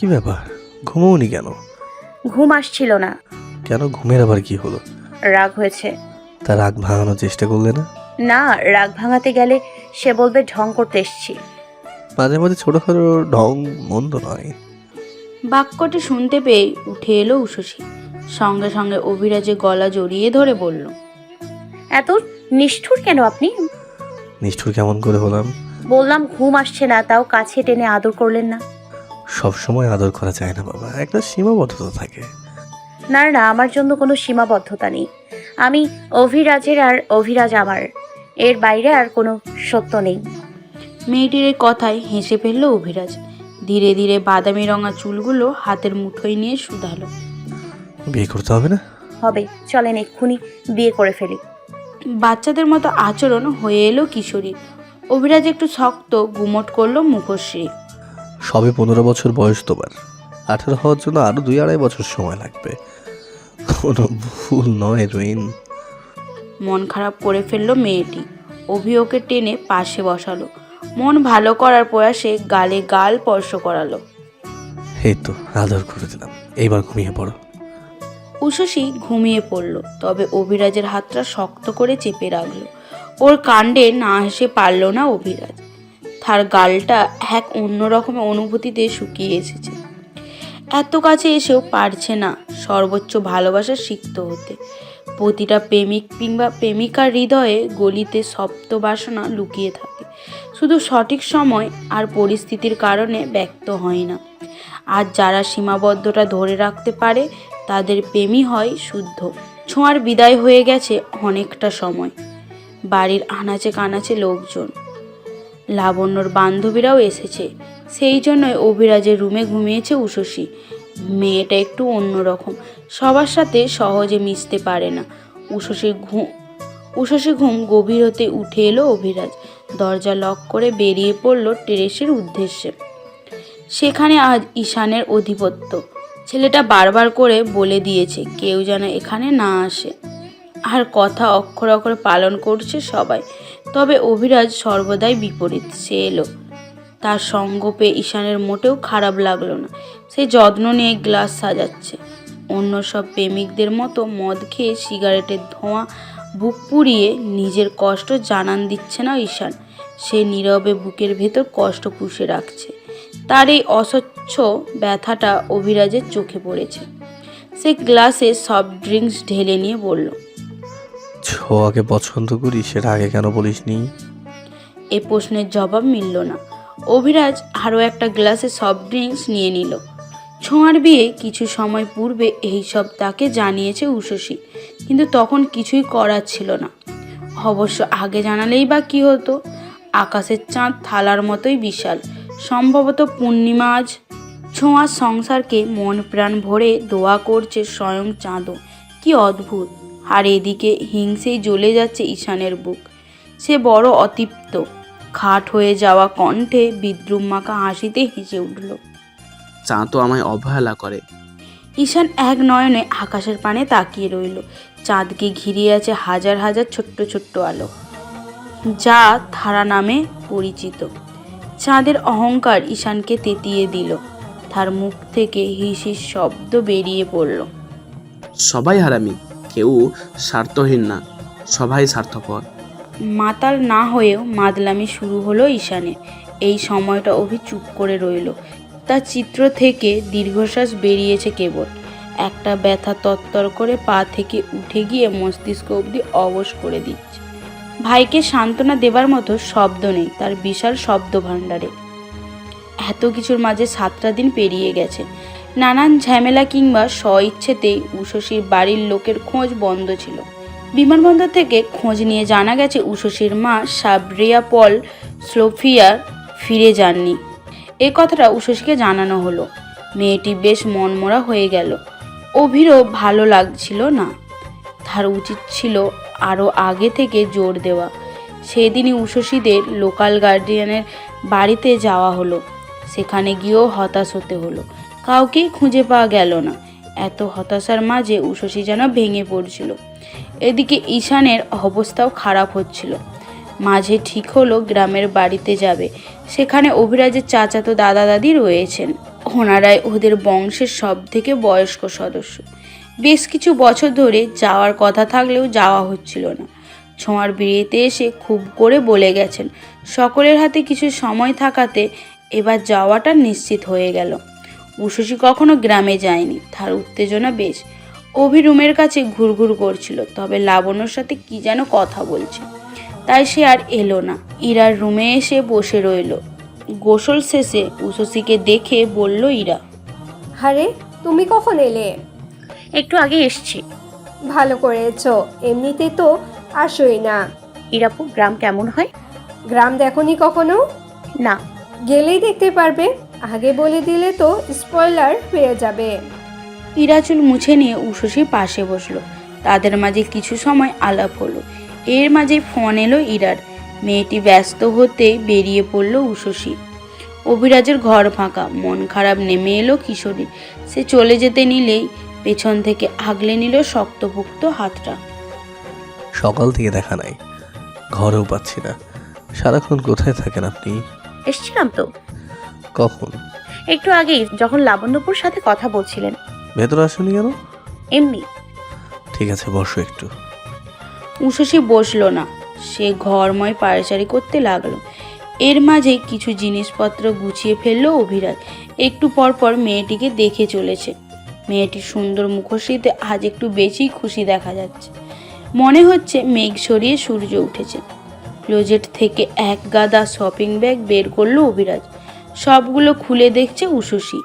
কি ব্যাপার? ঘুমোনি কেন? ঘুম আসছিল না। কেন? ঘুমের আবার কি হলো? রাগ হয়েছে। তার রাগ ভাঙানোর চেষ্টা করলে না? না রাগ ভাঙাতে গেলে সে বলবে ঢং করতে এসছি। মাঝে মাঝে ছোটোখাটো ঢং মন্দ নয়। বাক্যটি শুনতে পেয়ে উঠে এলো উষসী সঙ্গে সঙ্গে অভিরাজে গলা জড়িয়ে ধরে বলল এত নিষ্ঠুর কেন আপনি? নিষ্ঠুর কেমন করে হলাম? বললাম ঘুম আসছে না তাও কাছে টেনে আদর করলেন না। সব সময় আদর করা যায় না বাবা। একটা সীমাবদ্ধতা থাকে। না না আমার জন্য কোনো সীমাবদ্ধতা নেই। আমি অভিরাজের আর অভিরাজ আমার। এর বাইরে আর কোনো সত্য নেই। মেয়েটির এই কথায় হেসে ফেলল অভিরাজ। ধীরে ধীরে বাদামি রঙা চুলগুলো হাতের মুঠোয় নিয়ে শুধালো। বিয়ে করতে হবে না? হবে চলেন এক্ষুনি বিয়ে করে ফেলি। বাচ্চাদের মতো আচরণ হয়ে এলো কিশোরী অভিরাজ একটু শক্ত গুমট করল মুখশ্রী। সবে পনেরো বছর বয়স তোমার। আঠারো হওয়ার জন্য আরও দুই আড়াই বছর সময় লাগবে। কোনো ভুল নয় রুইন। মন খারাপ করে ফেলল মেয়েটি। অভি ওকে টেনে পাশে বসালো। মন ভালো করার প্রয়াসে গালে গাল স্পর্শ করালো। এই তো আদর করে দিলাম। এইবার ঘুমিয়ে পড়ো। উষসী ঘুমিয়ে পড়ল তবে অভিরাজের হাতটা শক্ত করে চেপে রাখল। ওর কাণ্ডে না হেসে পারল না অভিরাজ। তার গালটা এক অন্যরকম অনুভূতিতে শুকিয়ে এসেছে। এত কাছে এসেও পারছে না সর্বোচ্চ ভালোবাসা সিক্ত হতে। প্রতিটা প্রেমিক কিংবা প্রেমিকার হৃদয়ে গলিতে সপ্ত বাসনা লুকিয়ে থাকে। শুধু সঠিক সময় আর পরিস্থিতির কারণে ব্যক্ত হয় না। আর যারা সীমাবদ্ধতা ধরে রাখতে পারে, তাদের প্রেমই হয় শুদ্ধ। ছোঁয়ার বিদায় হয়ে গেছে অনেকটা সময়। বাড়ির আনাচে কানাচে লোকজন। লাবণ্যর বান্ধবীরাও এসেছে। সেই জন্যই অভিরাজের রুমে ঘুমিয়েছে উষসী মেয়েটা একটু অন্যরকম। সবার সাথে সহজে মিশতে পারে না। উষসীর ঘুম উষসী ঘুম গভীর হতে উঠে এলো অভিরাজ। দরজা লক করে বেরিয়ে পড়ল টেরেসের উদ্দেশ্যে। সেখানে আজ ঈশানের অধিপত্য। ছেলেটা বারবার করে বলে দিয়েছে, কেউ যেন এখানে না আসে। আর কথা অক্ষর অক্ষরে পালন করছে সবাই। তবে অভিরাজ সর্বদাই বিপরীত, সে এলো। তার সঙ্গ পেয়ে ঈশানের মোটেও খারাপ লাগল না। সে যত্ন নিয়ে গ্লাস সাজাচ্ছে। অন্য সব প্রেমিকদের মতো মদ খেয়ে সিগারেটের ধোঁয়া, বুক পুড়িয়ে নিজের কষ্ট জানান দিচ্ছে না ঈশান। সে নীরবে বুকের ভেতর কষ্ট পুষে রাখছে। তার এই অস্বচ্ছ ব্যথাটা অভিরাজের চোখে পড়েছে। সে গ্লাসে সফট ড্রিঙ্কস ঢেলে নিয়ে বলল ছোয়াকে পছন্দ করি সেটা আগে কেন বলিসনি? এ প্রশ্নের জবাব মিলল না। অভিরাজ আরও একটা গ্লাসে সফট ড্রিঙ্কস নিয়ে নিল। ছোঁয়ার বিয়ে কিছু সময় পূর্বে এই সব তাকে জানিয়েছে উষসী, কিন্তু তখন কিছুই করার ছিল না। অবশ্য আগে জানালেই বা কি হতো? আকাশের চাঁদ থালার মতোই বিশাল। সম্ভবত পূর্ণিমা আজ। ছোঁয়ার সংসারকে মন প্রাণ ভরে দোয়া করছে স্বয়ং চাঁদও। কি অদ্ভুত! আর এদিকে হিংসেই জ্বলে যাচ্ছে ঈশানের বুক। সে বড় অতৃপ্ত। খাট হয়ে যাওয়া কণ্ঠে বিদ্রুম মাখা হাসিতে হেসে উঠল। চা তো আমায় অবহেলা করে। ঈশান এক নয়নে আকাশের পানে তাকিয়ে রইল। চাঁদকে ঘিরিয়ে আছে হাজার হাজার ছোট্ট ছোট্ট আলো। যা থারা নামে পরিচিত। চাঁদের অহংকার ঈশানকে তেতিয়ে দিল। তার মুখ থেকে হিস হিস শব্দ বেরিয়ে পড়ল। সবাই হারামি। কেউ স্বার্থহীন না, সবাই স্বার্থপর। মাতাল না হয়েও মাদলামি শুরু হলো ঈশানে এই সময়টা অভি চুপ করে রইল। তার চিত্র থেকে দীর্ঘশ্বাস বেরিয়েছে কেবল। একটা ব্যথা তত্তর করে পা থেকে উঠে গিয়ে মস্তিষ্ক অবধি অবশ করে দিচ্ছে। ভাইকে সান্ত্বনা দেবার মতো শব্দ নেই, তার বিশাল শব্দ ভাণ্ডারে এত কিছুর মাঝে সাতটা দিন পেরিয়ে গেছে। নানান ঝামেলা কিংবা স্বইচ্ছেতেই উষসীর বাড়ির লোকের খোঁজ বন্ধ ছিল। বিমানবন্দর থেকে খোঁজ নিয়ে জানা গেছে উষসীর মা সাবরিয়া পল স্লোফিয়ার ফিরে যাননি। এ কথাটা উষসীকে জানানো হলো। মেয়েটি বেশ মনমরা হয়ে গেল। অভিরও ভালো লাগছিল না। তার উচিত ছিল আরও আগে থেকে জোর দেওয়া। সেদিনই উষসীদের লোকাল গার্ডিয়ানের বাড়িতে যাওয়া হলো। সেখানে গিয়েও হতাশ হতে হলো। কাউকেই খুঁজে পাওয়া গেল না। এত হতাশার মাঝে উষসী যেন ভেঙে পড়ছিল। এদিকে ঈশানের অবস্থাও খারাপ হচ্ছিল। মাঝে ঠিক হলো গ্রামের বাড়িতে যাবে। সেখানে অভিরাজের চাচাতো দাদা দাদি রয়েছেন। ওনারাই ওদের বংশের সব থেকে বয়স্ক সদস্য। বেশ কিছু বছর ধরে যাওয়ার কথা থাকলেও যাওয়া হচ্ছিল না। ছোঁয়ার বিয়েতে এসে খুব করে বলে গেছেন, সকলের হাতে কিছু সময় থাকাতে এবার যাওয়াটা নিশ্চিত হয়ে গেল। উষসী কখনো গ্রামে যায়নি। তার উত্তেজনা বেশ। অভি রুমের কাছে ঘুরঘুর করছিল তবে লাবণ্যর সাথে কি যেন কথা বলছে। তাই সে আর এলো না। ইরার রুমে এসে বসে রইল। গোসল শেষে উষসীকে দেখে বলল ইরা আরে তুমি কখন এলে? একটু আগে এসছি। ভালো করেছ এমনিতে তো আসোই না। ইরাপু গ্রাম কেমন হয়? গ্রাম দেখনি কখনো? না। গেলেই দেখতে পারবে। আগে বলে দিলে তো স্পয়লার হয়ে যাবে। ইরা চুল মুছে নিয়ে উষসী পাশে বসল। তাদের মাঝে কিছু সময় আলাপ হলো। এর মাঝে ফোন এলো ইরার। মেয়েটি ব্যস্ত হতেই বেরিয়ে পড়ল উষসী। অভিরাজের ঘর ফাঁকা মন খারাপ নেমে এলো কিশোরী সে চলে যেতে নিলেই পেছন থেকে আগলে নিল শক্তপুক্ত হাতটা। সকাল থেকে দেখা নাই। ঘরেও পাচ্ছি না। সারাক্ষণ কোথায় থাকেন আপনি? এসছিলাম তো। কখন? একটু আগেই যখন লাবণ্যপুর সাথে কথা বলছিলেন। ভেতরে আসুনি কেন? এমনি। ঠিক আছে বসো একটু। উষসী বসল না। সে ঘরময় পায়চারি করতে লাগল। এর মাঝে কিছু জিনিসপত্র গুছিয়ে ফেলল অভিরাজ। একটু পর পর মেয়েটিকে দেখে চলেছে। মেয়েটির সুন্দর মুখশ্রীতে আজ একটু বেশি খুশি দেখা যাচ্ছে। মনে হচ্ছে মেঘ সরিয়ে সূর্য উঠেছে। ক্লোজেট থেকে এক গাদা শপিং ব্যাগ বের করল অভিরাজ। সবগুলো খুলে দেখছে উষসী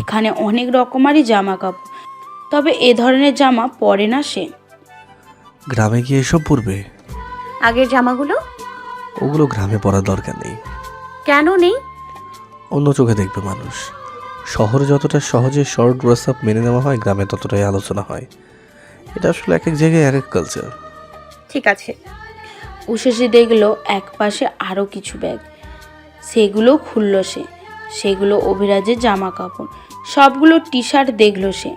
এখানে অনেক রকমারই জামা কাপড় তবে এ ধরনের জামা পরে না সে। গ্রামে গিয়ে এসব পড়বে আগের জামাগুলো? ওগুলো গ্রামে পড়ার দরকার নেই। কেন নেই? অন্য চোখে দেখবে মানুষ। শহরে যতটা সহজে শর্ট ড্রেস আপ মেনে নেওয়া হয় গ্রামে ততটাই আলোচনা হয়। এটা আসলে এক এক জায়গায় এক এক কালচার ঠিক আছে। উষসী দেখল এক পাশে আরও কিছু ব্যাগ। সেগুলো খুলল সে। সেগুলো অভিরাজের জামা কাপড় সবগুলো টি শার্ট দেখল সে।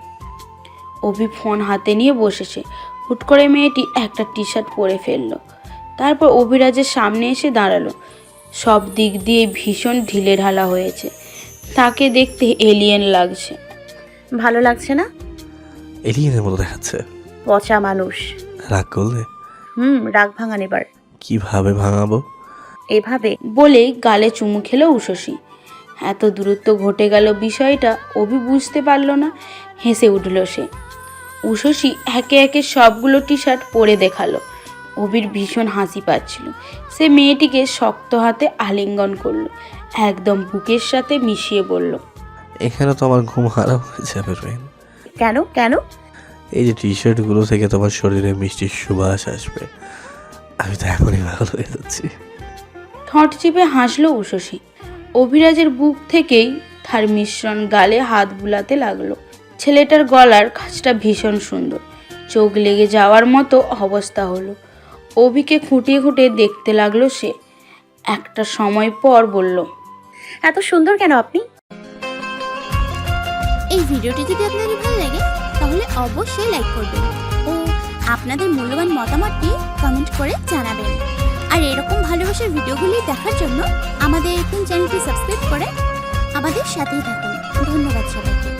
অভি ফোন হাতে নিয়ে বসেছে হুট করে মেয়েটি একটা টি শার্ট পরে ফেলল। তারপর অভিরাজের সামনে এসে দাঁড়াল। সব দিক দিয়ে ভীষণ ঢিলে ঢালা হয়েছে। তাকে দেখতে এলিয়েন লাগছে। ভালো লাগছে না? এলিয়েনের মতো দেখাচ্ছে। পচা মানুষ। রাগ করলে? হুম রাগ ভাঙান এবার। কীভাবে ভাঙাবো? এভাবে বলেই গালে চুমু খেলো উষসী এত দূরত্ব ঘটে গেল বিষয়টা অভি বুঝতে পারল না হেসে উঠল সে। উষসী একে একে সবগুলো টি শার্ট পরে দেখাল। অভির ভীষণ হাসি পাচ্ছিল। সে মেয়েটিকে শক্ত হাতে আলিঙ্গন করল একদম বুকের সাথে মিশিয়ে বলল এখানে তো আমার ঘুম হারাম হয়ে যাবে রোহিন কেন কেন? এই যে টি শার্টগুলো থেকে তোমার শরীরে মিষ্টি সুবাস আসবে আমি তো এখনই ভালো হয়ে যাচ্ছি। ঠোঁট চিপে হাসলো উষসী অভিরাজের বুক থেকেই তার মিশ্রণ গালে হাত বুলাতে লাগল। ছেলেটার গলার কাজটা ভীষণ সুন্দর। চোখ লেগে যাওয়ার মতো অবস্থা হলো। অভিকে খুঁটিয়ে খুঁটিয়ে দেখতে লাগল সে। একটা সময় পর বলল এত সুন্দর কেন আপনি? এই ভিডিওটি যদি আপনাদের ভালো লাগে তাহলে অবশ্যই লাইক করবেন। ও আপনাদের মূল্যবান মতামতটি কমেন্ট করে জানাবেন। আর এরকম ভালোবাসার ভিডিওগুলি দেখার জন্য আমাদের এখন চ্যানেলটি সাবস্ক্রাইব করে আমাদের সাথেই থাকুন। ধন্যবাদ সবাইকে।